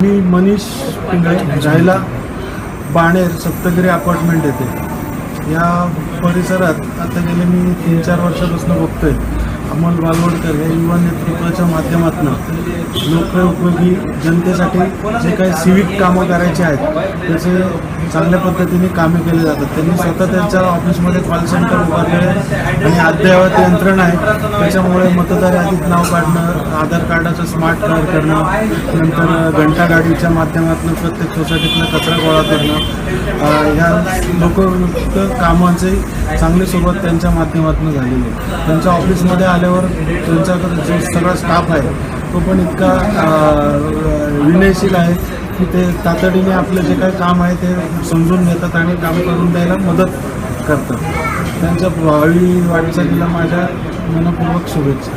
मी मनीष पिंगळे राहायला बाणेर सप्तगिरी अपार्टमेंट येते. या परिसरात आता गेले मी तीन चार वर्षापासून बघतोय. अमोल बालवडकर या युवा नेतृत्वाच्या माध्यमातून लोकोपयोगी जनतेसाठी जे काही सिविक कामं करायचे आहेत त्याचे चांगल्या पद्धतीने कामे केले जातात. त्यांनी स्वतः त्यांच्या ऑफिसमध्ये कॉल सेंटर उभारले आहे आणि अद्ययावत यंत्रणा आहे. त्याच्यामुळे मतदार यादीत नाव काढणं आधार कार्डाचं स्मार्ट कार्ड करणं नंतर घंटा गाडीच्या माध्यमातून प्रत्येक सोसायटीतनं कचरा गोळा करणं ह्या लोकयुक्त कामांचे चांगली सुरुवात त्यांच्या माध्यमातून झालेली आहे त्यांच्या ऑफिसमध्ये आल्यावर म्हणजे त्यांच्याकडे जो सगळा स्टाफ आहे तो पण इतका विनयशील आहे की ते तातडीने आपलं जे काही काम आहे ते समजून घेतात आणि काम करून द्यायला मदत करतात. त्यांच्या भावी वाटचालीला माझ्या मनपूर्वक शुभेच्छा.